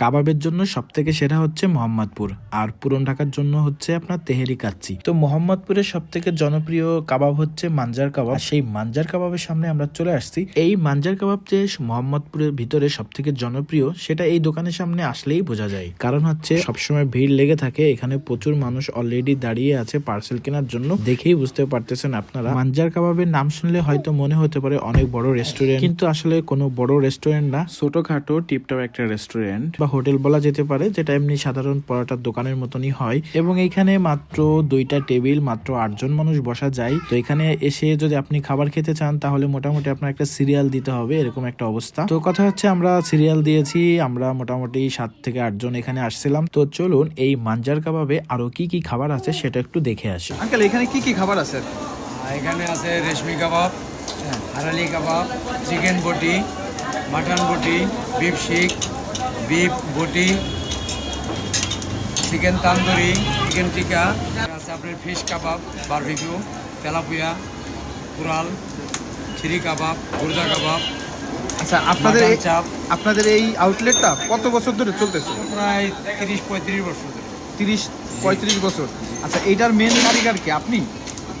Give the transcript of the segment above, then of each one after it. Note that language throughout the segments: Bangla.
কাবাবের জন্য সব থেকে সেরা হচ্ছে মোহাম্মদপুর, আর পুরন ঢাকার জন্য হচ্ছে আপনার তেহেরি কাচ্চি। তো মোহাম্মদপুরের সব থেকে জনপ্রিয় কাবাব হচ্ছে মাঞ্জার কাবাব সেই মাঞ্জার কাবাবের সামনে আমরা চলে আসছি। এই মাঞ্জার কাবাব যে মোহাম্মদপুরের ভিতরে সব থেকে জনপ্রিয়, সেটা এই দোকানের সামনে আসলেই বোঝা যায়। কারণ হচ্ছে সবসময় ভিড় লেগে থাকে, এখানে প্রচুর মানুষ অলরেডি দাঁড়িয়ে আছে পার্সেল কেনার জন্য। দেখেই বুঝতে পারতেছেন আপনারা। মাঞ্জার কাবাবের নাম শুনলে হয়তো মনে হতে পারে অনেক বড় রেস্টুরেন্ট কিন্তু আসলে কোনো বড় রেস্টুরেন্ট না, ছোটখাটো টিপটপ একটা রেস্টুরেন্ট বা হোটেল বলা যেতে পারে যেটা এমনি সাধারণ পরোটার দোকানের মতনই হয়। এবং এইখানে মাত্র দুইটা টেবিল মাত্র আটজন মানুষ বসা যায়। তো এখানে এসে যদি আপনি খাবার খেতে চান তাহলে মোটামুটি আপনার একটা সিরিয়াল দিতে হবে এরকম একটা অবস্থা। তো কথা হচ্ছে আমরা সিরিয়াল দিয়েছি আমরা মোটামুটি সাত থেকে আটজন এখানে আসছিলাম। তো চলুন এই মাঞ্জার কাবাবে আরও কি কি খাবার আছে সেটা একটু দেখে আসি। আঙ্কেল এখানে কি কি খাবার আছে? এখানে আছে reshmi kebab hariyali kebab chicken boti mutton boti beef seekh beef boti chicken tandoori chicken tikka আছে আপনার ফিশ কাবাব বারবিকিউ তেলাপুয়া কুরাল ছিরি কাবাব গুর্দা কাবাব আচ্ছা আপনাদের চাপ। আপনাদের এই আউটলেটটা কত বছর ধরে চলতেছে? প্রায় তিরিশ পঁয়ত্রিশ বছর ধরে। তিরিশ পঁয়ত্রিশ বছর। আচ্ছা এইটার মেন কারিগর কি আপনি?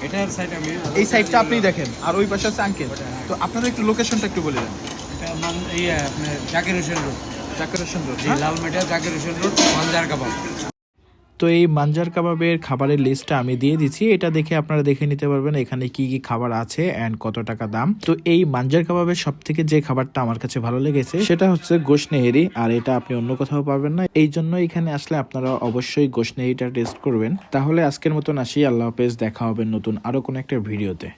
এটার সাইড আমি এই সাইডটা আপনি দেখেন আর ওই পাশে আছে আঙ্কেল তো আপনাদের একটু লোকেশনটা একটু বলে দেন। এটা ইয়ে আপনার তো এই মাঞ্জার কাবাবের খাবারের লিস্টটা আমি দিয়ে দিচ্ছি। এটা দেখে আপনারা দেখে নিতে পারবেন এখানে কি কি খাবার আছে এন্ড কত টাকা দাম। তো এই মাঞ্জার কাবাবের সব থেকে যে খাবারটা আমার কাছে ভালো লেগেছে, সেটা হচ্ছে গোশ নেহেরি, আর এটা আপনি অন্য কোথাও পাবেন না। এই জন্য এখানে আসলে আপনারা অবশ্যই গোশ টেস্ট করবেন। তাহলে আজকের মতন আসি। আল্লাহ হাফেজ, দেখা হবে নতুন আরও কোনো একটা ভিডিওতে